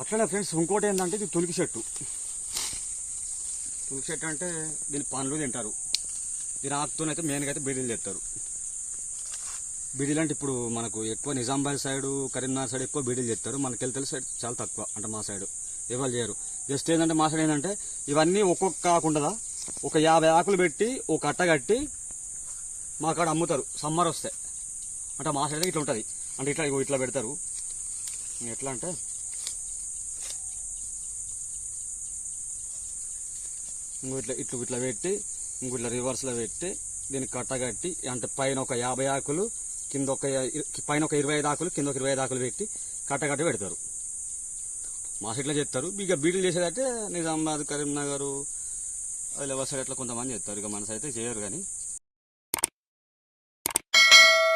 అట్లనే ఫ్రెండ్స్ ఇంకోటి ఏంటంటే ఇది తులికి చెట్టు. తులికి చెట్టు అంటే దీని పండ్లు తింటారు. దీని ఆకుతోనైతే మెయిన్గా అయితే బీడీలు తెస్తారు. బీడీలు అంటే ఇప్పుడు మనకు ఎక్కువ నిజామాబాద్ సైడ్ కరీంనగర్ సైడ్ ఎక్కువ బీడీలు చేస్తారు మనకి వెళ్తే సైడ్ చాలా తక్కువ అంటే మా సైడ్. ఎవరు చేయరు. జస్ట్ ఏంటంటే మా సైడ్ ఏంటంటే ఇవన్నీ ఒక్కొక్క కాకుండా ఒక యాభై ఆకులు పెట్టి ఒక కట్ట కట్టి మా కాడ అమ్ముతారు. సమ్మర్ వస్తే. అంటే మా సైడ్ ఇట్లా ఉంటుంది. అంటే ఇట్లా ఇగో ఇట్లా పెడతారు. ఎట్లా అంటే ఇంకో ఇట్లా ఇట్లు ఇట్లా పెట్టి ఇంకో ఇట్లా రివర్స్లో పెట్టి దీనికి కట్టగట్టి అంటే పైన ఒక యాభై ఆకులు కింద ఒక పైన ఒక ఇరవై ఐదు ఆకులు కింద ఒక ఇరవై ఐదు ఆకులు పెట్టి కట్టగట్టి పెడతారు. మా సైడ్లో చేస్తారు. ఇక బీడీలు చేసేదంటే నిజామాబాద్ కరీంనగర్ అది లెవెల్ సైడ్ అట్లా కొంతమంది చేస్తారు. ఇక మన అయితే చేయరు కానీ.